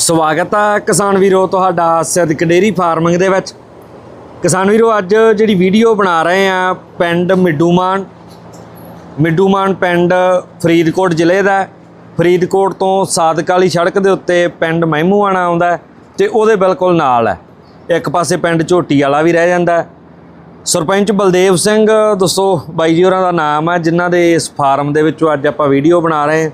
ਸਵਾਗਤ ਹੈ ਕਿਸਾਨ ਵੀਰੋ ਤੁਹਾਡਾ ਸਿੱਧਕ ਡੇਰੀ ਫਾਰਮਿੰਗ ਦੇ ਵਿੱਚ। ਕਿਸਾਨ ਵੀਰੋ, ਅੱਜ ਜਿਹੜੀ ਵੀਡੀਓ ਬਣਾ ਰਹੇ ਆ ਪਿੰਡ ਮਿੱਡੂਮਾਨ। ਮਿੱਡੂਮਾਨ ਪਿੰਡ ਫਰੀਦਕੋਟ ਜ਼ਿਲ੍ਹੇ ਦਾ ਫਰੀਦਕੋਟ ਤੋਂ ਸਾਦਕ ਵਾਲੀ ਸੜਕ ਦੇ ਉੱਤੇ ਪਿੰਡ ਮਹਿਮੂਆਣਾ ਆਉਂਦਾ ਹੈ ਤੇ ਉਹਦੇ ਬਿਲਕੁਲ ਨਾਲ ਹੈ। ਇੱਕ ਪਾਸੇ ਪਿੰਡ ਝੋਟੀ ਵਾਲਾ ਵੀ ਰਹਿ ਜਾਂਦਾ ਸਰਪੰਚ ਬਲਦੇਵ ਸਿੰਘ ਦੋਸਤੋ ਬਾਈ ਜੀ ਹੋਰਾਂ ਦਾ ਨਾਮ ਹੈ, ਜਿਨ੍ਹਾਂ ਦੇ ਇਸ ਫਾਰਮ ਦੇ ਵਿੱਚੋਂ ਅੱਜ ਆਪਾਂ ਵੀਡੀਓ ਬਣਾ ਰਹੇ ਹਾਂ।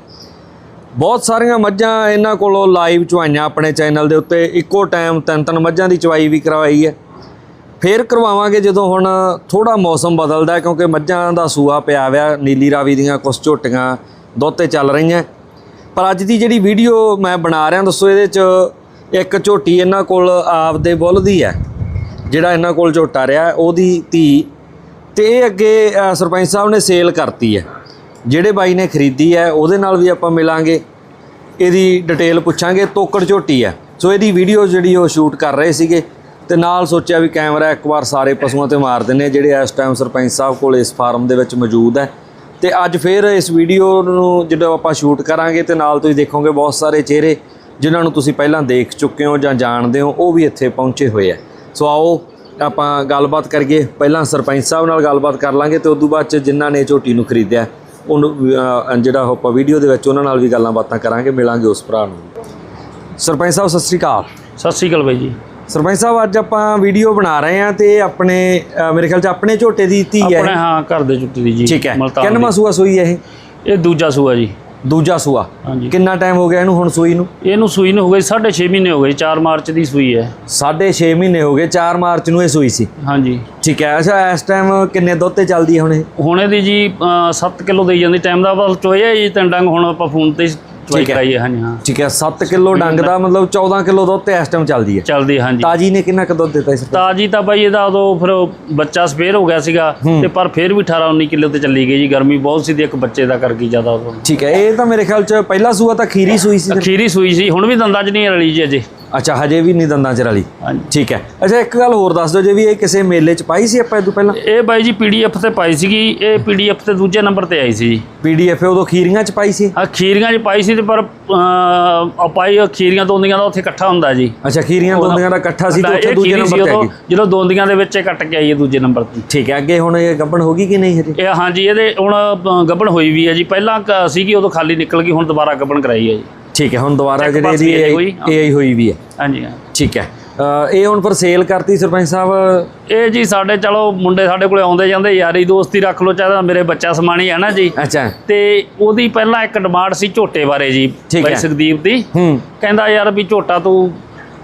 ਬਹੁਤ ਸਾਰੀਆਂ ਮੱਝਾਂ ਇਹਨਾਂ ਕੋਲੋਂ ਲਾਈਵ ਚੁਆਈਆਂ ਆਪਣੇ ਚੈਨਲ ਦੇ ਉੱਤੇ। ਇੱਕੋ ਟਾਈਮ ਤਿੰਨ ਤਿੰਨ ਮੱਝਾਂ ਦੀ ਚੁਆਈ ਵੀ ਕਰਵਾਈ ਹੈ। ਫੇਰ ਕਰਵਾਵਾਂਗੇ ਜਦੋਂ ਹੁਣ ਥੋੜਾ ਮੌਸਮ ਬਦਲਦਾ ਕਿਉਂਕਿ ਮੱਝਾਂ ਦਾ ਸੂਆ ਪਿਆ ਹੋਇਆ, ਨੀਲੀ ਰਾਵੀ ਦੀਆਂ ਕੁਝ ਝੋਟੀਆਂ ਦੁੱਧ ਤੇ ਚੱਲ ਰਹੀਆਂ। ਪਰ ਅੱਜ ਦੀ ਜਿਹੜੀ ਵੀਡੀਓ ਮੈਂ ਬਣਾ ਰਿਹਾ, ਦੱਸੋ ਇਹਦੇ 'ਚ ਇੱਕ ਝੋਟੀ ਇਹਨਾਂ ਕੋਲ ਆਪਦੇ ਬੁੱਲ ਦੀ ਹੈ, ਜਿਹੜਾ ਇਹਨਾਂ ਕੋਲ ਝੋਟਾ ਰਿਹਾ, ਉਹਦੀ ਧੀ। ਤੇ ਇਹ ਅੱਗੇ ਸਰਪੰਚ ਸਾਹਿਬ ਨੇ ਸੇਲ ਕਰਤੀ ਹੈ। ਜਿਹੜੇ ਬਾਈ ਨੇ ਖਰੀਦੀ ਹੈ, ਉਹਦੇ ਨਾਲ ਵੀ ਆਪਾਂ ਮਿਲਾਂਗੇ। ਇਹਦੀ ਡਿਟੇਲ ਪੁੱਛਾਂਗੇ, ਤੋਕੜ ਝੋਟੀ ਹੈ। ਸੋ ਇਹਦੀ ਵੀਡੀਓ ਜਿਹੜੀ ਉਹ ਸ਼ੂਟ ਕਰ ਰਹੇ ਸੀਗੇ ਤੇ ਨਾਲ ਸੋਚਿਆ ਵੀ ਕੈਮਰਾ ਇੱਕ ਵਾਰ ਸਾਰੇ ਪਸ਼ੂਆਂ ਤੇ ਮਾਰ ਦਿੰਨੇ ਜਿਹੜੇ ਇਸ ਟਾਈਮ ਸਰਪੰਚ ਸਾਹਿਬ ਕੋਲ ਇਸ ਫਾਰਮ ਦੇ ਵਿੱਚ ਮੌਜੂਦ ਹੈ। ਤੇ ਅੱਜ ਫੇਰ ਇਸ ਵੀਡੀਓ ਨੂੰ ਜਦੋਂ ਆਪਾਂ ਸ਼ੂਟ ਕਰਾਂਗੇ ਤੇ ਨਾਲ ਤੁਸੀਂ ਦੇਖੋਗੇ ਬਹੁਤ ਸਾਰੇ ਚਿਹਰੇ, ਜਿਨ੍ਹਾਂ ਨੂੰ ਤੁਸੀਂ ਪਹਿਲਾਂ ਦੇਖ ਚੁੱਕੇ ਹੋ ਜਾਂ ਜਾਣਦੇ ਹੋ, ਉਹ ਵੀ ਇੱਥੇ ਪਹੁੰਚੇ ਹੋਏ ਆ ਸੋ ਆਓ, ਆਪਾਂ ਗੱਲਬਾਤ ਕਰੀਏ। ਪਹਿਲਾਂ ਸਰਪੰਚ ਸਾਹਿਬ ਨਾਲ ਗੱਲਬਾਤ ਕਰ ਲਾਂਗੇ ਤੇ ਉਸ ਤੋਂ ਬਾਅਦ ਚ ਜਿਨ੍ਹਾਂ ਨੇ ਝੋਟੀ ਨੂੰ ਖਰੀਦਿਆ ਉਹਨੂੰ ਜਿਹੜਾ ਆਪਾਂ ਵੀਡੀਓ ਦੇ ਵਿੱਚ ਉਹਨਾਂ ਨਾਲ ਵੀ ਗੱਲਾਂ ਬਾਤਾਂ ਕਰਾਂਗੇ ਮਿਲਾਂਗੇ ਉਸ ਭਰਾ ਨੂੰ। ਸਰਪੰਚ ਸਾਹਿਬ ਸਤਿ ਸ੍ਰੀ ਅਕਾਲ। ਸਤਿ ਸ੍ਰੀ ਅਕਾਲ ਬਾਈ ਜੀ। ਸਰਪੰਚ ਸਾਹਿਬ ਅੱਜ ਆਪਾਂ ਵੀਡੀਓ ਬਣਾ ਰਹੇ ਹਾਂ ਤੇ ਆਪਣੇ ਮੇਰੇ ਖਿਆਲ ਚ ਆਪਣੇ ਝੋਟੇ ਦੀ ਧੀ ਹੈ ਆਪਣੇ ਹਾਂ ਘਰ ਦੇ ਚੁੱਟੀ ਦੀ ਜੀ ਠੀਕ ਹੈ। ਕਿੰਨਵਾਂ ਸੂਆ ਸੂਈ ਹੈ ਇਹ। ਇਹ ਦੂਜਾ ਸੂਆ ਜੀ। ਦੂਜਾ ਸੂਆ। ਹਾਂਜੀ। ਕਿੰਨਾ ਟਾਈਮ ਹੋ ਗਿਆ ਇਹਨੂੰ ਹੁਣ ਸੂਈ ਨੂੰ? ਇਹਨੂੰ ਸੂਈ ਨੂੰ ਹੋ ਗਈ 6.5 ਮਹੀਨੇ ਹੋ ਗਏ 4 ਮਾਰਚ ਦੀ ਸੂਈ ਹੈ। ਸਾਢੇ 6 ਮਹੀਨੇ ਹੋ ਗਏ 4 ਮਾਰਚ ਨੂੰ ਇਹ ਸੂਈ ਸੀ। ਹਾਂਜੀ। ਠੀਕ ਹੈ ਅੱਛਾ ਇਸ ਟਾਈਮ ਕਿੰਨੇ ਦੁੱਧ ਤੇ ਚੱਲਦੀ ਹੈ ਹੁਣ ਇਹ? ਹੁਣ ਇਹਦੀ ਜੀ 7 ਕਿਲੋ ਦੇਈ ਜਾਂਦੀ ਟਾਈਮ ਦਾ ਬਸ ਚੋਇਆ ਜੀ ਤਿੰਨ ਡੰਗ ਹੁਣ ਆਪਾਂ ਫੋਨ ਤੇ ਠੀਕ ਹੈ। ਹੈ ਹਾਂਜੀ ਹਾਂ। ਠੀਕ ਹੈ 7 ਕਿਲੋ ਡੰਗ ਦਾ ਮਤਲਬ 14 ਕਿਲੋ ਦੁੱਧ ਤੇ ਇਸ ਟਾਈਮ ਚੱਲਦੀ ਹੈ। ਚੱਲਦੀ ਹਾਂਜੀ। ਤਾਜੀ ਨੇ ਕਿੰਨਾ ਕੁ ਦੁੱਧ ਦਿੱਤਾ ਇਸ ਤਾਜੀ ਤਾਂ ਬਾਈ ਇਹਦਾ ਉਦੋਂ ਫਿਰ ਬੱਚਾ ਸਪੇਅਰ ਹੋ ਗਿਆ ਸੀਗਾ ਤੇ ਪਰ ਫਿਰ ਵੀ 18 19 ਕਿਲੋ ਤੇ ਚੱਲੀ ਗਈ ਜੀ। ਗਰਮੀ ਬਹੁਤ ਸੀ ਤੇ ਇੱਕ ਬੱਚੇ ਦਾ ਕਰ ਗਈ ਜ਼ਿਆਦਾ ਉਦੋਂ। ਠੀਕ ਹੈ ਇਹ ਤਾਂ ਮੇਰੇ ਖਿਆਲ ਚ ਪਹਿਲਾ ਸੂਆ ਤਾਂ ਖੀਰੀ ਸੂਈ ਸੀ। ਅਖੀਰੀ ਸੂਈ ਸੀ ਹੁਣ ਵੀ ਦੰਦਾਂ 'ਚ ਨਹੀਂ ਰਲੀ ਜੀ ਅਜੇ। ਅੱਛਾ ਹਜੇ ਵੀ ਨਹੀਂ ਦੰਦਾਂ ਚ ਰਲੀ। ਠੀਕ ਹੈ ਅੱਛਾ ਇੱਕ ਗੱਲ ਹੋਰ ਦੱਸ ਦਿਓ ਜੇ ਵੀ ਇਹ ਕਿਸੇ ਮੇਲੇ ਚ ਪਾਈ ਸੀ ਆਪਾਂ ਇਹ ਤੋਂ ਪਹਿਲਾਂ? ਇਹ ਬਾਈ ਜੀ ਪੀਡੀਐਫ ਤੇ ਪਾਈ ਸੀਗੀ ਇਹ ਪੀਡੀਐਫ ਤੇ ਦੂਜੇ ਨੰਬਰ ਤੇ ਆਈ ਸੀ ਜੀ। ਪੀਡੀਐਫ ਉਦੋਂ ਖੀਰੀਆਂ ਚ ਪਾਈ ਸੀ? ਆ ਖੀਰੀਆਂ 'ਚ ਪਾਈ ਸੀ ਤੇ ਪਰ ਅਹ, ਪਾਈ ਉਹ ਖੀਰੀਆਂ ਦੋਂਦੀਆਂ ਦਾ ਉੱਥੇ ਇਕੱਠਾ ਹੁੰਦਾ ਜੀ। ਅੱਛਾ ਖੀਰੀਆਂ ਦੋਂਦੀਆਂ ਦਾ ਇਕੱਠਾ ਸੀ ਤੇ ਉੱਥੇ ਇਹ ਦੂਜੇ ਨੰਬਰ ਤੇ ਆ ਗਈ ਜਦੋਂ ਦੋਂਦੀਆਂ ਦੇ ਵਿੱਚ ਇਹ ਕੱਟ ਕੇ ਆਈ ਹੈ ਦੂਜੇ ਨੰਬਰ ਤੇ। ਠੀਕ ਹੈ ਅੱਗੇ ਹੁਣ ਇਹ ਗੱਭਣ ਹੋ ਗਈ ਕਿ ਨਹੀਂ ਹਜੇ? ਇਹ ਹਾਂਜੀ ਇਹਦੇ ਹੁਣ ਗੱਭਣ ਹੋਈ ਵੀ ਹੈ ਜੀ। ਪਹਿਲਾਂ ਸੀਗੀ ਉਦੋਂ ਖਾਲੀ ਨਿਕਲ ਗਈ ਹੁਣ ਦੁਬਾਰਾ ਗੱਭਣ ਕਰਾਈ ਹੈ ਜੀ। ਠੀਕ ਹੈ ਹੁਣ ਦੁਬਾਰਾ ਜਿਹੜੇ ਇਹਦੀ ਹੋਈ, ਹਾਂ। ਏਆਈ ਹੋਈ ਵੀ ਹੈ। ਹਾਂਜੀ ਹਾਂ। ਠੀਕ ਹੈ। ਇਹ ਹੁਣ ਪਰ ਸੇਲ ਕਰਤੀ ਸਰਪੰਚ ਸਾਹਿਬ? ਇਹ ਜੀ ਸਾਡੇ ਚਲੋ ਮੁੰਡੇ ਸਾਡੇ ਕੋਲੇ ਆਉਂਦੇ ਜਾਂਦੇ ਯਾਰੀ ਦੋਸਤੀ ਰੱਖ ਲੋ ਚਾਹਦਾ ਮੇਰੇ ਬੱਚਾ ਸਮਾਣੀ ਹੈ ਨਾ ਜੀ। ਅੱਛਾ। ਤੇ ਉਹਦੀ ਪਹਿਲਾਂ ਇੱਕ ਡਿਮਾਂਡ ਸੀ ਝੋਟੇ ਬਾਰੇ ਜੀ ਬਾਈ। ਸੁਖਦੀਪ ਦੀ। ਹੂੰ। ਕਹਿੰਦਾ ਯਾਰ ਵੀ ਝੋਟਾ ਤੂੰ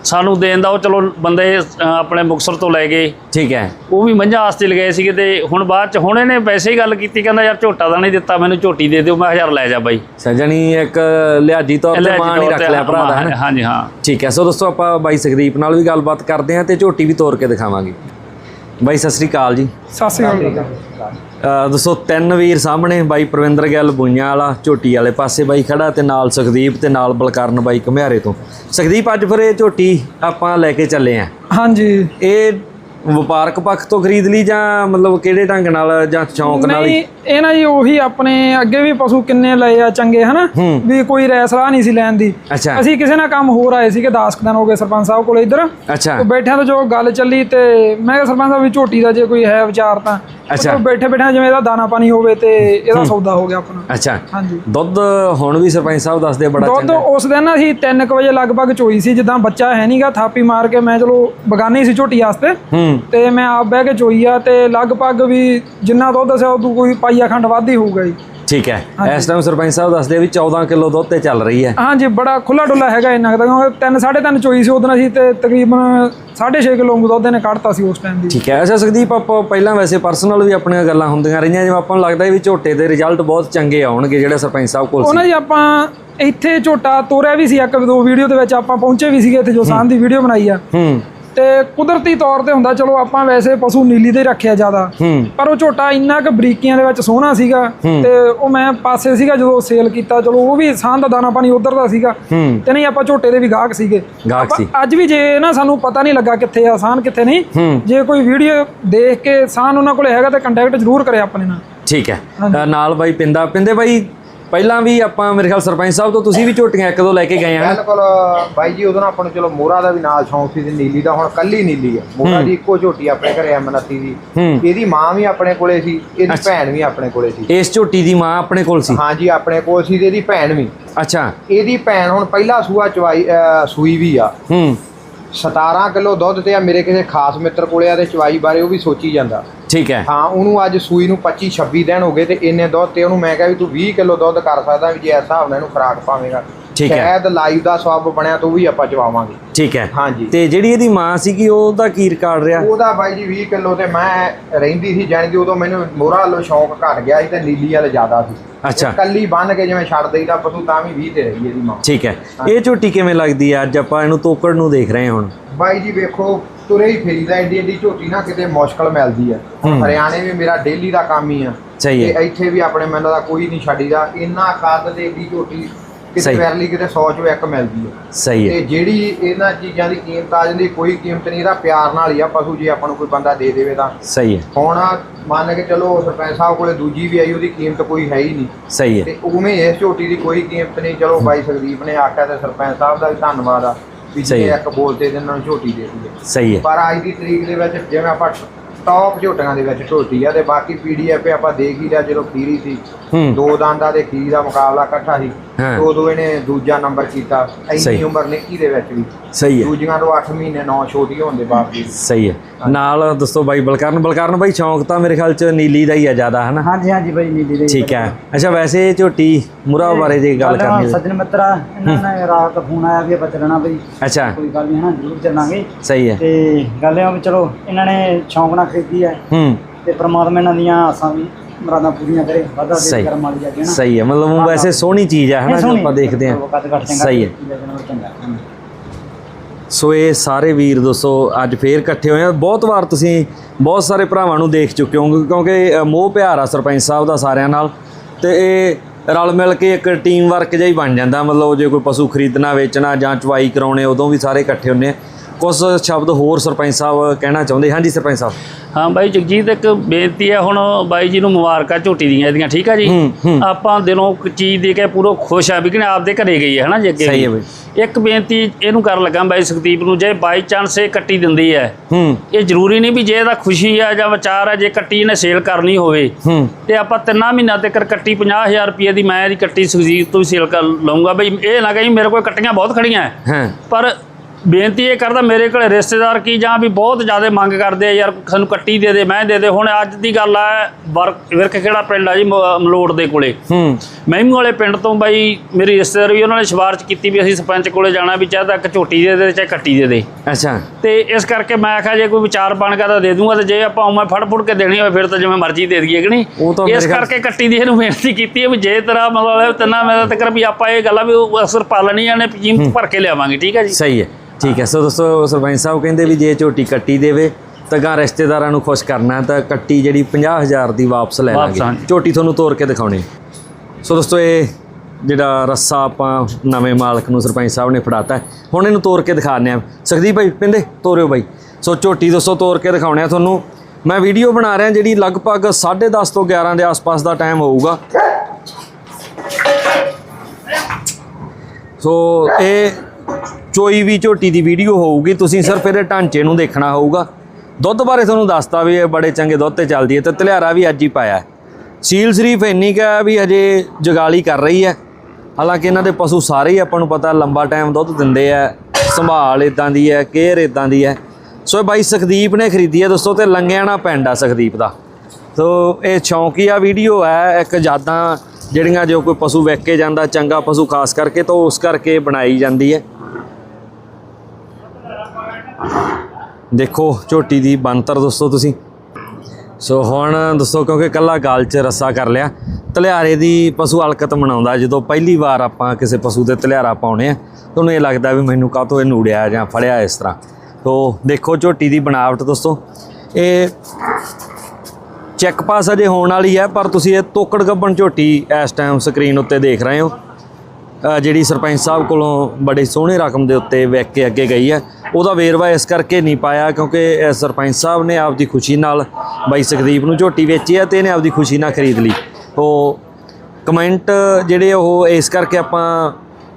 ਸਾਨੂੰ ਦੇਣ ਦਾ ਉਹ ਚਲੋ ਬੰਦੇ ਅਹ, ਆਪਣੇ ਮੁਕਸਰ ਤੋਂ ਲੈ ਗਏ। ਠੀਕ ਹੈ। ਉਹ ਵੀ ਮੰਝਾਂ ਵਾਸਤੇ ਲਗਾਏ ਸੀਗੇ ਤੇ ਹੁਣ ਬਾਅਦ ਚ ਹੁਣ ਇਹਨੇ ਵੈਸੇ ਹੀ ਗੱਲ ਕੀਤੀ ਕਹਿੰਦਾ ਯਾਰ ਝੋਟਾ ਤਾਂ ਨਹੀਂ ਦਿੱਤਾ ਮੈਨੂੰ ਝੋਟੀ ਦੇ ਦਿਓ ਮੈਂ ਕਿਹਾ ਯਾਰ ਲੈ ਜਾ ਬਾਈ। ਸਜਣੀ ਇੱਕ ਲਿਹਾਜੀ ਤੌਰ ਤੇ ਮਾਣ ਹੀ ਰੱਖ ਲਿਆ ਭਰਾ ਦਾ ਹੈ ਨਾ ਹਾਂਜੀ ਹਾਂ। ਠੀਕ ਹੈ ਸੋ ਦੋਸਤੋ ਆਪਾਂ ਬਾਈ ਸੁਖਦੀਪ ਨਾਲ ਵੀ ਗੱਲਬਾਤ ਕਰਦੇ ਹਾਂ ਤੇ ਝੋਟੀ ਵੀ ਤੋੜ ਕੇ ਦਿਖਾਵਾਂਗੇ। ਬਾਈ ਸਤਿ ਸ੍ਰੀ ਅਕਾਲ ਜੀ। ਸਤਿ ਸ਼੍ਰੀ ਅਕਾਲ। ਅ, ਦੋਸਤੋ ਤਿੰਨ ਵੀਰ ਸਾਹਮਣੇ ਬਾਈ ਪ੍ਰਵਿੰਦਰ ਗਿੱਲ ਬੁਈਆਂ ਵਾਲਾ ਝੋਟੀ ਵਾਲੇ ਪਾਸੇ ਬਾਈ ਖੜਾ ਤੇ ਨਾਲ ਸੁਖਦੀਪ ਤੇ ਨਾਲ ਬਲਕਰਨ ਬਾਈ ਘਮਿਆਰੇ ਤੋਂ। ਸੁਖਦੀਪ ਅੱਜ ਫਿਰ ਇਹ ਝੋਟੀ ਆਪਾਂ ਲੈ ਕੇ ਚੱਲੇ ਆਂ। ਹਾਂਜੀ। ਇਹ ਵਪਾਰਕ ਪੱਖ ਤੋਂ ਖਰੀਦ ਲਈ ਜਾਂ ਮਤਲਬ ਕਿਹੜੇ ਢੰਗ ਨਾਲ ਜਾਂ ਸ਼ੌਂਕ ਨਾਲ ਨਹੀਂ ਇਹ ਨਾ ਜੀ ਉਹੀ ਆਪਣੇ ਅੱਗੇ ਵੀ ਪਸ਼ੂ ਕਿੰਨੇ ਲਏ ਆ ਚੰਗੇ ਹਨਾ। ਵੀ ਕੋਈ ਰੈਸਲਾ ਨਹੀਂ ਸੀ ਲੈਣ ਦੀ। ਅਸੀਂ ਕਿਸੇ ਨਾਲ ਕੰਮ ਹੋਰ ਆਏ ਸੀਗੇ 10 ਕੁ ਦਿਨ ਹੋ ਗਏ ਸਰਪੰਚ ਸਾਹਿਬ ਕੋਲੇ ਇੱਧਰ। ਅੱਛਾ। ਬੈਠਿਆਂ ਤੋਂ ਜੋ ਗੱਲ ਚੱਲੀ ਤੇ ਮੈਂ ਕਿਹਾ ਸਰਪੰਚ ਸਾਹਿਬ ਵੀ ਝੋਟੀ ਦਾ ਜੇ ਕੋਈ ਹੈ ਵਿਚਾਰ ਤਾਂ। ਅੱਛਾ। ਬੈਠੇ ਬੈਠਿਆਂ ਜਿਵੇਂ ਇਹਦਾ ਦਾਣਾ ਪਾਣੀ ਹੋਵੇ ਤੇ ਇਹਦਾ ਸੌਦਾ ਹੋ ਗਿਆ ਆਪਣਾ। ਅੱਛਾ। ਹਾਂਜੀ। ਦੁੱਧ ਹੁਣ ਵੀ ਸਰਪੰਚ ਸਾਹਿਬ ਦੱਸਦੇ ਬੜਾ ਦੁੱਧ ਚੰਗਾ। ਉਸ ਦਿਨ ਅਸੀਂ 3 ਵਜੇ ਲਗਭਗ ਚੋਈ ਸੀ ਜਿੱਦਾਂ ਬੱਚਾ ਹੈ ਨਹੀਂਗਾ ਥਾਪੀ ਮਾਰ ਕੇ ਮੈਂ ਚਲੋ ਬਗਾਨੀ ਸੀ ਝੋਟੀ ਵਾਸਤੇ। ਹੂੰ। ਤੇ ਮੈਂ ਆਪ ਬਹਿ ਕੇ ਚੋਈ ਆ ਤੇ ਲਗਭਗ ਵੀ ਜਿੰਨਾ ਦੁੱਧ ਦੱਸਿਆ ਉਦੋਂ ਕੋਈ ਪਾਈਆ ਖੰਡ ਵੱਧ ਹੀ ਹੋਊਗਾ ਜੀ। ਠੀਕ ਹੈ। ਇਸ ਟਾਈਮ ਸਰਪੰਚ ਸਾਹਿਬ ਦੱਸਦੇ ਵੀ 14 ਕਿਲੋ ਦੁੱਧ ਤੇ ਚੱਲ ਰਹੀ ਹੈ। ਹਾਂਜੀ ਬੜਾ ਖੁੱਲਾ ਡੁੱਲਾ ਹੈਗਾ ਇੰਨਾ ਕੁ ਕਿਉਂਕਿ ਤਿੰਨ ਸਾਢੇ ਤਿੰਨ ਚੋਈ ਸੀ ਉਦੋਂ ਅਸੀਂ ਤੇ ਤਕਰੀਬਨ 6.5 ਕਿਲੋ ਦੁੱਧ ਇਹਨੇ ਕੱਢਤਾ ਸੀ ਉਸ ਟਾਈਮ ਦੀ। ਠੀਕ ਹੈ। ਅੱਛਾ ਸੁਖਦੀਪ ਆਪਾਂ ਪਹਿਲਾਂ ਵੈਸੇ ਪਰਸਨਲ ਵੀ ਆਪਣੀਆਂ ਗੱਲਾਂ ਹੁੰਦੀਆਂ ਰਹੀਆਂ ਜਿਵੇਂ ਆਪਾਂ ਨੂੰ ਲੱਗਦਾ ਵੀ ਝੋਟੇ ਦੇ ਰਿਜ਼ਲਟ ਬਹੁਤ ਚੰਗੇ ਆਉਣਗੇ ਜਿਹੜੇ ਸਰਪੰਚ ਸਾਹਿਬ ਕੋਲ ਸੀ। ਉਹਨਾਂ ਜੀ ਆਪਾਂ ਇੱਥੇ ਝੋਟਾ ਤੋਰਿਆ ਵੀ ਸੀ ਇੱਕ ਦੋ ਵੀਡੀਓ ਦੇ ਵਿੱਚ ਆਪਾਂ ਪਹੁੰਚੇ ਵੀ ਸੀਗੇ ਇੱਥੇ ਜੋ ਸਾਨ ਦੀ ਵੀਡੀਓ ਬਣਾਈ ਆ। ਹੂੰ। ਤੇ ਕੁਦਰਤੀ ਤੌਰ ਤੇ ਹੁੰਦਾ ਚਲੋ ਆਪਾਂ ਵੈਸੇ ਪਸ਼ੂ ਨੀਲੀ ਦੇ ਰੱਖਿਆ ਜ਼ਿਆਦਾ ਪਰ ਉਹ ਝੋਟਾ ਇੰਨਾ ਕੁ ਬਰੀਕੀਆਂ ਦੇ ਵਿੱਚ ਸੋਹਣਾ ਸੀਗਾ ਤੇ ਉਹ ਮੈਂ ਪਾਸੇ ਸੀਗਾ ਜਦੋਂ ਸੇਲ ਕੀਤਾ ਚਲੋ ਉਹ ਵੀ ਸਾਨ ਦਾ ਦਾਣਾ ਪਾਣੀ ਉਧਰ ਦਾ ਸੀਗਾ ਤੇ ਨਹੀਂ ਆਪਾਂ ਝੋਟੇ ਦੇ ਵੀ ਗਾਹਕ ਸੀਗੇ। ਗਾਹਕ ਸੀ। ਅੱਜ ਵੀ ਜੇ ਨਾ ਸਾਨੂੰ ਪਤਾ ਨਹੀਂ ਲੱਗਾ ਕਿੱਥੇ ਆ ਸਾਨ ਕਿੱਥੇ ਨਹੀਂ ਜੇ ਕੋਈ ਵੀਡੀਓ ਦੇਖ ਕੇ ਸਾਨ ਉਹਨਾਂ ਕੋਲੇ ਹੈਗਾ ਤਾਂ ਕੰਟੈਕਟ ਜ਼ਰੂਰ ਕਰੇ ਆਪਣੇ ਨਾਲ। ਠੀਕ ਹੈ। ਨਾਲ ਬਾਈ ਪਿੰਦਾ ਪਿੰਦੇ ਬਾਈ ਪਹਿਲਾਂ ਵੀ ਆਪਾਂ ਮੇਰੇ ਖਿਆਲ ਸਰਪੰਚ ਸਾਹਿਬ ਤੋਂ ਤੁਸੀਂ ਵੀ ਝੋਟੀਆਂ ਇੱਕ ਦੋ ਲੈ ਕੇ ਗਏ ਆ ਬਿਲਕੁਲ ਬਾਈ ਜੀ ਉਦੋਂ ਨਾ ਆਪਾਂ ਨੂੰ ਚਲੋ ਮੋਹਰਾ ਦਾ ਵੀ ਨਾਲ ਸ਼ੌਂਕ ਸੀ ਤੇ ਨੀਲੀ ਦਾ ਹੁਣ ਕੱਲੀ ਨੀਲੀ ਹੈ ਮੋਹਰਾ ਦੀ ਇੱਕੋ ਝੋਟੀ ਆਪਣੇ ਘਰੇ ਐਮਨਤੀ ਦੀ। ਇਹਦੀ ਮਾਂ ਵੀ ਆਪਣੇ ਕੋਲੇ ਸੀ ਇਹਦੀ ਭੈਣ ਵੀ ਆਪਣੇ ਕੋਲੇ ਸੀ। ਇਸ ਝੋਟੀ ਦੀ ਮਾਂ ਆਪਣੇ ਕੋਲ ਸੀ? ਹਾਂਜੀ ਆਪਣੇ ਕੋਲ ਸੀ ਤੇ ਇਹਦੀ ਭੈਣ ਵੀ। ਅੱਛਾ। ਇਹਦੀ ਭੈਣ ਹੁਣ ਪਹਿਲਾ ਸੂਆ ਚਵਾਈ ਸੂਈ ਵੀ ਆ। ਹੂੰ। 17 ਕਿਲੋ ਦੁੱਧ ਤੇ ਆ ਮੇਰੇ ਕਿਸੇ ਖਾਸ ਮਿੱਤਰ ਕੋਲੇ ਆ ਤੇ ਚਵਾਈ ਬਾਰੇ ਉਹ ਵੀ ਸੋਚੀ ਜਾਂਦਾ। ਠੀਕ ਹੈ। ਹਾਂ ਉਹਨੂੰ ਅੱਜ ਸੂਈ ਨੂੰ 25 26 ਦਿਨ ਹੋ ਗਏ ਤੇ ਇੰਨੇ ਦੁੱਧ ਤੇ ਉਹਨੂੰ ਮੈਂ ਕਿਹਾ ਵੀ ਤੂੰ 20 ਕਿਲੋ ਦੁੱਧ ਕਰ ਸਕਦਾ ਵੀ ਜੇ ਇਸ ਹਿਸਾਬ ਨਾਲ ਇਹਨੂੰ ਖੁਰਾਕ ਪਾਵੇਂਗਾ। ਠੀਕ ਹੈ। ਸ਼ਾਇਦ ਲਾਈਵ ਦਾ ਸਵਾਬ ਬਣਿਆ ਤਾਂ ਉਹ ਵੀ ਆਪਾਂ ਚਵਾਵਾਂਗੇ। ਠੀਕ ਹੈ। ਹਾਂਜੀ। ਤੇ ਜਿਹੜੀ ਇਹਦੀ ਮਾਂ ਸੀਗੀ ਉਹਦਾ ਕੀ ਰਿਕਾਰਡ ਰਿਹਾ? ਉਹਦਾ ਬਾਈ ਜੀ 20 ਕਿਲੋ ਤੇ ਮੈਂ ਰਹਿੰਦੀ ਸੀ ਜਾਣੀ ਕਿ ਉਦੋਂ ਮੈਨੂੰ ਮੋਹਰਾ ਵੱਲੋਂ ਸ਼ੌਂਕ ਘਟ ਗਿਆ ਸੀ ਤੇ ਨੀਲੀ ਵਾਲ ਜ਼ਿਆਦਾ ਸੀ। ਅੱਛਾ। ਕੱਲੀ ਬੰਨ ਕੇ ਜਿਵੇਂ ਛੱਡ ਦੇਈਦਾ ਪਸ਼ੂ ਤਾਂ ਵੀ 20 ਤੇ ਰਹੀ ਇਹਦੀ ਮਾਂ। ਠੀਕ ਹੈ। ਇਹ ਝੋਟੀ ਕਿਵੇਂ ਲੱਗਦੀ ਹੈ ਅੱਜ ਆਪਾਂ ਇਹਨੂੰ ਤੋਕੜ ਨੂੰ ਦੇਖ ਰਹੇ ਹਾਂ ਹੁਣ? ਬਾਈ ਜੀ ਵੇਖੋ ਤੁਰੇ ਹੀ ਫੇਰੀਦਾ ਏਡੀ ਏਡੀ ਝੋਟੀ ਨਾ ਕਿਤੇ ਮੁਸ਼ਕਲ ਮਿਲਦੀ ਆ। ਹੂੰ। ਹਰਿਆਣੇ ਵੀ ਮੇਰਾ ਡੇਲੀ ਦਾ ਕੰਮ ਹੀ ਆ। ਸਹੀ ਹੈ। ਤੇ ਇੱਥੇ ਵੀ ਆਪਣੇ ਮੈਨੂੰ ਦਾ ਕੋਈ ਨਹੀਂ ਛੱਡੀਦਾ। ਇੰਨਾ ਕੱਦ ਤੇ ਏਡੀ ਝੋਟੀ ਕਿਤੇ। ਵੈਰਲੀ ਕਿਤੇ 100 ਚੋਂ ਇੱਕ ਮਿਲਦੀ ਆ। ਸਹੀ ਹੈ। ਤੇ ਜਿਹੜੀ ਇਹਨਾਂ ਚੀਜ਼ਾਂ ਦੀ ਕੀਮਤ ਆ ਜਾਂਦੀ ਕੋਈ ਕੀਮਤ ਨਹੀਂ ਇਹਦਾ ਪਿਆਰ ਨਾਲ ਹੀ ਆ ਪਸ਼ੂ ਜੇ ਆਪਾਂ ਨੂੰ ਕੋਈ ਬੰਦਾ ਦੇ ਦੇਵੇ ਤਾਂ। ਸਹੀ ਹੈ। ਹੁਣ ਮੰਨ ਕੇ ਚਲੋ ਸਰਪੰਚ ਸਾਹਿਬ ਕੋਲੇ ਦੂਜੀ ਵੀ ਆਈ ਉਹਦੀ ਕੀਮਤ ਕੋਈ ਹੈ ਹੀ ਨਹੀਂ। ਸਹੀ ਹੈ। ਤੇ ਉਵੇਂ ਇਸ ਝੋਟੀ ਦੀ ਕੋਈ ਕੀਮਤ ਨਹੀਂ। ਚਲੋ ਬਾਈ ਸੰਦੀਪ ਨੇ ਆਖਿਆ ਤੇ ਸਰਪੰਚ ਸਾਹਿਬ ਦਾ ਵੀ ਧੰਨਵਾਦ ਆ। ਵੀ ਸਹੀ ਜੇ ਹੈ। ਇੱਕ ਬੋਲਤੇ ਦੇ ਨਾਲ ਝੋਟੀ ਦੇ ਦਈਏ ਸਹੀ ਹੈ। ਪਰ ਅੱਜ ਦੀ ਤਰੀਕ ਦੇ ਵਿੱਚ ਜਿਵੇਂ ਆਪਾਂ ਟੌਪ ਝੋਟੀਆਂ ਦੇ ਵਿੱਚ ਝੋਟੀ ਆ ਤੇ ਬਾਕੀ ਪੀਡੀਐਫ ਆਪਾਂ ਦੇਖ ਹੀ ਲਿਆ ਜਦੋਂ ਖੀਰੀ ਸੀ। ਦੋ ਦੰਦਾਂ ਦੇ ਖੀਰੀ ਦਾ ਮੁਕਾਬਲਾ ਇਕੱਠਾ ਸੀ। ਹਾਂ। ਦੋ ਦੋ ਇਹਨੇ ਦੂਜਾ ਨੰਬਰ ਕੀਤਾ। ਸਹੀ। ਇੰਨੀ ਉਮਰ ਨਿੱਕੀ ਦੇ ਵਿੱਚ ਵੀ। ਸਹੀ ਹੈ। ਦੂਜੀਆਂ ਤੋਂ 8 ਮਹੀਨੇ 9 ਛੋਟੀ ਹੋਣ ਦੇ ਬਾਵਜੂਦ। ਸਹੀ ਹੈ। ਨਾਲ ਦੋਸਤੋ ਬਾਈ ਬਲਕਰਨ ਬਲਕਰਨ ਬਾਈ ਸ਼ੌਂਕ ਤਾਂ ਮੇਰੇ ਖਿਆਲ ਚ ਨੀਲੀ ਦਾ ਹੀ ਹੈ ਜ਼ਿਆਦਾ ਹਨਾ? ਹਾਂਜੀ ਹਾਂਜੀ ਬਾਈ ਨੀਲੀ ਦੇ ਠੀਕ ਹੈ। ਅੱਛਾ ਵੈਸੇ ਝੋਟੀ ਮੁਰਾ ਬਾਰੇ ਜੇ ਗੱਲ ਕਰਨੀ ਹੋਵੇ। ਸੱਜਣ ਮਿੱਤਰਾ ਇਹਨਾਂ ਨੇ ਰਾਤ ਫੋਨ ਆਇਆ ਵੀ ਆਪਾਂ ਚੱਲਣਾ ਬਈ। ਅੱਛਾ। ਕੋਈ ਗੱਲ ਨਹੀਂ ਹਨਾ ਜ਼ਰੂਰ ਚੱਲਾਂਗੇ। ਸਹੀ ਹੈ। ਤੇ ਗੱਲ ਇਹ ਆ ਵੀ ਚਲੋ ਇਹਨਾਂ ਨੇ ਸ਼ੌਂਕ ਨਾਲ ਖਰੀਦੀ ਹੈ। ਹੂੰ। ਤੇ ਪ੍ਰਮਾਤਮਾ ਇਹਨਾਂ ਦੀਆਂ ਆਸਾਂ ਵੀ। ਮੁਰਾਦਾਂ ਪੂਰੀਆਂ ਕਰੇ ਸਹੀ। ਦੇ ਕਰਮ ਵਾਲੀ ਜਾਗੇ ਨਾ। ਸਹੀ ਹੈ ਮਤਲਬ ਉਹ ਵੈਸੇ ਸੋਹਣੀ ਚੀਜ਼ ਹੈ ਹਨਾ ਜੋ ਆਪਾਂ ਦੇਖਦੇ ਹਾਂ। ਸਹੀ ਹੈ। ਸੋ ਇਹ ਸਾਰੇ ਵੀਰ ਦੋਸਤੋ ਅੱਜ ਫੇਰ ਇਕੱਠੇ ਹੋਏ ਆ। ਬਹੁਤ ਵਾਰ ਤੁਸੀਂ ਬਹੁਤ ਸਾਰੇ ਭਰਾਵਾਂ ਨੂੰ ਦੇਖ ਚੁੱਕੇ ਹੋਗੇ ਕਿਉਂਕਿ ਅ, ਮੋਹ ਪਿਆਰ ਆ ਸਰਪੰਚ ਸਾਹਿਬ ਦਾ ਸਾਰਿਆਂ ਨਾਲ। ਤੇ ਇਹ ਰਲ ਮਿਲ ਕੇ ਇੱਕ ਟੀਮ ਵਰਕ ਜਿਹਾ ਹੀ ਬਣ ਜਾਂਦਾ। ਮਤਲਬ ਜੇ ਕੋਈ ਪਸ਼ੂ ਖਰੀਦਣਾ ਵੇਚਣਾ ਜਾਂ ਚਵਾਈ ਕਰਾਉਣੇ ਉਦੋਂ ਵੀ ਸਾਰੇ ਇਕੱਠੇ ਹੁੰਦੇ ਆ। ਕੁਝ ਸ਼ਬਦ ਹੋਰ ਸਰਪੰਚ ਸਾਹਿਬ ਕਹਿਣਾ ਚਾਹੁੰਦੇ? ਹਾਂਜੀ ਸਰਪੰਚ ਸਾਹਿਬ। ਹਾਂ ਬਾਈ ਜਗਜੀਤ ਇੱਕ ਬੇਨਤੀ ਹੈ ਹੁਣ ਬਾਈ ਜੀ ਨੂੰ ਮੁਬਾਰਕਾਂ ਝੋਟੀ ਦੀਆਂ ਇਹਦੀਆਂ ਠੀਕ ਆ ਜੀ। ਆਪਾਂ ਦਿਲੋਂ ਇੱਕ ਚੀਜ਼ ਦੇ ਕੇ ਪੂਰਾ ਖੁਸ਼ ਆ ਵੀ ਕਿ ਆਪਦੇ ਘਰੇ ਗਈ ਹੈ ਹਨਾ ਜੀ ਅੱਗੇ ਸਹੀ ਹੈ। ਬਾਈ। ਇੱਕ ਬੇਨਤੀ ਇਹਨੂੰ ਕਰਨ ਲੱਗਾ ਬਾਈ ਸੁਖਦੀਪ ਨੂੰ ਜੇ ਬਾਈ ਚਾਂਸ ਇਹ ਕੱਟੀ ਦਿੰਦੀ ਹੈ ਇਹ ਜ਼ਰੂਰੀ ਨਹੀਂ ਵੀ ਜੇ ਇਹਦਾ ਖੁਸ਼ੀ ਆ ਜਾਂ ਵਿਚਾਰ ਆ ਜੇ ਕੱਟੀ ਇਹਨੇ ਸੇਲ ਕਰਨੀ ਹੋਵੇ ਤੇ ਆਪਾਂ ਤਿੰਨਾਂ ਮਹੀਨਿਆਂ ਤੱਕ ਕੱਟੀ 50000 ਰੁਪਏ ਦੀ ਮੈਂ ਇਹਦੀ ਕੱਟੀ ਸੁਖਜੀਤ ਤੋਂ ਵੀ ਸੇਲ ਕਰ ਲਵਾਂਗਾ ਬਈ ਇਹ ਨਾ ਕਹੀਂ ਮੇਰੇ ਕੋਲ ਕੱਟੀਆਂ ਬਹੁਤ ਖੜੀਆਂ। ਪਰ ਬੇਨਤੀ ਇਹ ਕਰਦਾ ਮੇਰੇ ਕੋਲ ਰਿਸ਼ਤੇਦਾਰ ਕੀ ਜਾਂ ਵੀ ਬਹੁਤ ਜ਼ਿਆਦਾ ਮੰਗ ਕਰਦੇ ਆ ਯਾਰ ਸਾਨੂੰ ਕੱਟੀ ਦੇ ਦੇ ਮੈਂ ਦੇ ਦੇ। ਹੁਣ ਅੱਜ ਦੀ ਗੱਲ ਆ ਵਰਕ ਕਿਹੜਾ ਪਿੰਡ ਆ ਜੀ? ਮ- ਮਲੋਟ ਦੇ ਕੋਲੇ। ਹੂੰ। ਮਹਿਮੂ ਵਾਲੇ ਪਿੰਡ ਤੋਂ ਬਾਈ ਮੇਰੀ ਰਿਸ਼ਤੇਦਾਰ ਵੀ ਉਹਨਾਂ ਨੇ ਸਿਫਾਰਿਸ਼ ਕੀਤੀ ਵੀ ਅਸੀਂ ਸਰਪੰਚ ਕੋਲੇ ਜਾਣਾ ਵੀ ਚਾਹੇ ਤਾਂ ਇੱਕ ਝੋਟੀ ਦੇ ਦੇ ਚਾਹੇ ਕੱਟੀ ਦੇ ਦੇ। ਅੱਛਾ। ਤੇ ਇਸ ਕਰਕੇ ਮੈਂ ਆਖਿਆ ਜੇ ਕੋਈ ਵਿਚਾਰ ਬਣ ਗਿਆ ਤਾਂ ਦੇ ਦੂੰਗਾ ਤੇ ਜੇ ਆਪਾਂ ਉਵੇਂ ਫੜ ਫੁੜ ਕੇ ਦੇਣੀ ਹੋਵੇ ਫਿਰ ਤਾਂ ਜਿਵੇਂ ਮਰਜ਼ੀ ਦੇ ਦਈਏ ਕਿ ਨਹੀਂ? ਇਸ ਕਰਕੇ ਕੱਟੀ ਦੀ ਇਹਨੂੰ ਬੇਨਤੀ ਕੀਤੀ ਹੈ ਵੀ ਜੇ ਤੇਰਾ ਮਤਲਬ ਤਿੰਨਾਂ ਮੇਰਾ ਤੱਕ ਵੀ ਆਪਾਂ ਇਹ ਗੱਲ ਆ ਵੀ ਅਸਰ ਪਾਲਣੀ ਆ ਨੇ ਕੀਮਤ ਭਰ ਕੇ ਲਿਆਵਾਂਗੇ ਠੀਕ ਹੈ ਜੀ? ਸਹੀ ਹੈ। ਠੀਕ ਹੈ। ਸੋ ਦੋਸਤੋ ਸਰਪੰਚ ਸਾਹਿਬ ਕਹਿੰਦੇ ਵੀ ਜੇ ਝੋਟੀ ਕੱਟੀ ਦੇਵੇ ਤਾਂ ਗਾਂ ਰਿਸ਼ਤੇਦਾਰਾਂ ਨੂੰ ਖੁਸ਼ ਕਰਨਾ ਤਾਂ ਕੱਟੀ ਜਿਹੜੀ 50000 ਦੀ ਵਾਪਸ ਲੈ ਲਾਂਗੇ। ਝੋਟੀ ਤੁਹਾਨੂੰ ਤੋੜ ਕੇ ਦਿਖਾਉਣੀ। ਸੋ ਦੋਸਤੋ ਇਹ ਜਿਹੜਾ ਰੱਸਾ ਆਪਾਂ ਨਵੇਂ ਮਾਲਕ ਨੂੰ ਸਰਪੰਚ ਸਾਹਿਬ ਨੇ ਫੜਾਤਾ। ਹੁਣ ਇਹਨੂੰ ਤੋੜ ਕੇ ਦਿਖਾਉਂਦੇ ਆ ਸਖਦੀਪ ਭਾਈ ਪਿੰਦੇ ਤੋਰਿਓ ਬਾਈ। ਸੋ ਝੋਟੀ ਦੋਸਤੋ ਤੋੜ ਕੇ ਦਿਖਾਉਣੇ ਆ ਤੁਹਾਨੂੰ। ਮੈਂ ਵੀਡੀਓ ਬਣਾ ਰਿਹਾ ਜਿਹੜੀ ਲਗਭਗ 10:30 ਤੋਂ 11 ਦੇ ਆਸ-ਪਾਸ ਦਾ ਟਾਈਮ ਹੋਊਗਾ। ਸੋ ਇਹ ਚੋਈ ਵੀ ਝੋਟੀ ਦੀ ਵੀਡੀਓ ਹੋਊਗੀ, ਤੁਸੀਂ ਸਿਰਫ ਇਹਦੇ ਢਾਂਚੇ ਨੂੰ ਦੇਖਣਾ ਹੋਊਗਾ। ਦੁੱਧ ਬਾਰੇ ਤੁਹਾਨੂੰ ਦੱਸਤਾ ਵੀ ਇਹ ਬੜੇ ਚੰਗੇ ਦੁੱਧ ਤੇ ਚੱਲਦੀ ਹੈ ਤੇ ਧਲਿਆਰਾ ਵੀ ਅੱਜ ਹੀ ਪਾਇਆ ਸੀਲ ਸ਼ਰੀਫ ਇੰਨੀ ਕੁ ਵੀ ਹਜੇ ਜਗਾਲੀ ਕਰ ਰਹੀ ਹੈ। ਹਾਲਾਂਕਿ ਇਹਨਾਂ ਦੇ ਪਸ਼ੂ ਸਾਰੇ ਹੀ ਆਪਾਂ ਨੂੰ ਪਤਾ ਲੰਬਾ ਟਾਈਮ ਦੁੱਧ ਦਿੰਦੇ ਆ, ਸੰਭਾਲ ਇਦਾਂ ਦੀ ਹੈ, ਕੇਅਰ ਇਦਾਂ ਦੀ ਹੈ। ਸੋ ਇਹ ਬਾਈ ਸੁਖਦੀਪ ਨੇ ਖਰੀਦੀ ਹੈ ਦੋਸਤੋ ਤੇ ਲੰਗਿਆਣਾ ਪਿੰਡ ਆ ਸੁਖਦੀਪ ਦਾ। ਸੋ ਇਹ ਸ਼ੌਂਕੀਆ ਵੀਡੀਓ ਹੈ, ਇੱਕ ਯਾਦਾਂ ਜਿਹੜੀਆਂ ਜੋ ਕੋਈ ਪਸ਼ੂ ਵੇਖ ਕੇ ਜਾਂਦਾ, ਚੰਗਾ ਪਸ਼ੂ ਖਾਸ ਕਰਕੇ ਤਾਂ ਉਸ ਕਰਕੇ ਬਣਾਈ ਜਾਂਦੀ ਹੈ। ਦੇਖੋ ਝੋਟੀ ਦੀ ਬੰਤਰ ਦੋਸਤੋ ਤੁਸੀਂ। ਸੋ ਹੁਣ ਦੋਸਤੋ ਕਿਉਂਕਿ ਕੱਲਾ ਗਾਲ 'ਚ ਰੱਸਾ ਕਰ ਲਿਆ। ਤਲਿਆਰੇ ਦੀ ਪਸ਼ੂ ਹਲਕਤ ਮਨਾਉਂਦਾ, ਜਦੋਂ ਪਹਿਲੀ ਵਾਰ ਆਪਾਂ ਕਿਸੇ ਪਸ਼ੂ ਤੇ ਤਲਿਆਰਾ ਪਾਉਣੇ ਆ ਤੁਹਾਨੂੰ ਇਹ ਲੱਗਦਾ ਵੀ ਮੈਨੂੰ ਕਾਹ ਤੋਂ ਇਹ ਨੂੜਿਆ ਜਾਂ ਫੜਿਆ ਇਸ ਤਰ੍ਹਾਂ। ਸੋ ਦੇਖੋ ਝੋਟੀ ਦੀ ਬਣਾਵਟ ਦੋਸਤੋ ਇਹ ਚੈੱਕ ਪਾਸ ਅਜੇ ਹੋਣ ਵਾਲੀ ਹੈ, ਪਰ ਤੁਸੀਂ ਇਹ ਤੋਕੜ ਗੱਬਣ ਝੋਟੀ ਇਸ ਟਾਈਮ ਸਕਰੀਨ ਉੱਤੇ ਦੇਖ ਰਹੇ ਹੋ। ਜਿਹੜੀ ਸਰਪੰਚ ਸਾਹਿਬ ਕੋਲੋਂ ਬੜੇ ਸੋਹਣੇ ਰਕਮ ਦੇ ਉੱਤੇ ਵਿਕ ਕੇ ਅੱਗੇ ਗਈ ਹੈ। ਉਹਦਾ ਵੇਰਵਾ ਇਸ ਕਰਕੇ ਨਹੀਂ ਪਾਇਆ ਕਿਉਂਕਿ ਸਰਪੰਚ ਸਾਹਿਬ ਨੇ ਆਪਦੀ ਖੁਸ਼ੀ ਨਾਲ ਬਾਈ ਸੁਖਦੀਪ ਨੂੰ ਝੋਟੀ ਵੇਚੀ ਹੈ ਤੇ ਇਹਨੇ ਆਪਦੀ ਖੁਸ਼ੀ ਨਾਲ ਖਰੀਦ ਲਈ। ਉਹ ਕਮੈਂਟ ਜਿਹੜੇ ਉਹ ਇਸ ਕਰਕੇ ਆਪਾਂ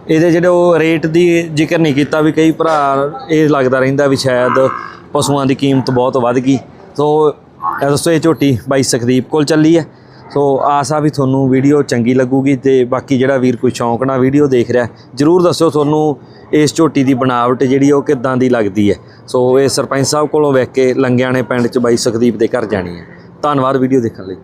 ਇਹਦੇ ਜਿਹੜੇ ਉਹ ਰੇਟ ਦੀ ਜ਼ਿਕਰ ਨਹੀਂ ਕੀਤਾ ਵੀ ਕਈ ਭਰਾ ਇਹ ਲੱਗਦਾ ਰਹਿੰਦਾ ਵੀ ਸ਼ਾਇਦ ਪਸ਼ੂਆਂ ਦੀ ਕੀਮਤ ਬਹੁਤ ਵੱਧ ਗਈ। ਸੋ ਦੱਸੋ ਇਹ ਝੋਟੀ ਬਾਈ ਸੁਖਦੀਪ ਕੋਲ ਚੱਲੀ ਹੈ। ਸੋ ਆਸ ਆ ਵੀ ਤੁਹਾਨੂੰ ਵੀਡੀਓ ਚੰਗੀ ਲੱਗੂਗੀ ਤੇ ਬਾਕੀ ਜਿਹੜਾ ਵੀਰ ਕੋਈ ਸ਼ੌਂਕ ਨਾਲ ਵੀਡੀਓ ਦੇਖ ਰਿਹਾ, ਜਰੂਰ ਦੱਸਿਓ ਤੁਹਾਨੂੰ ਇਸ ਝੋਟੀ ਦੀ ਬਣਾਵਟ ਜਿਹੜੀ ਉਹ ਕਿੱਦਾਂ ਦੀ ਲੱਗਦੀ ਹੈ। ਸੋ ਇਹ ਸਰਪੰਚ ਸਾਹਿਬ ਕੋਲੋਂ ਵੇਖ ਕੇ ਲੰਗਿਆਣੇ ਪਿੰਡ ਚ ਬਾਈ ਸੁਖਦੀਪ ਦੇ ਘਰ ਜਾਣੀ ਹੈ। ਧੰਨਵਾਦ ਵੀਡੀਓ ਦੇਖਣ ਲਈ।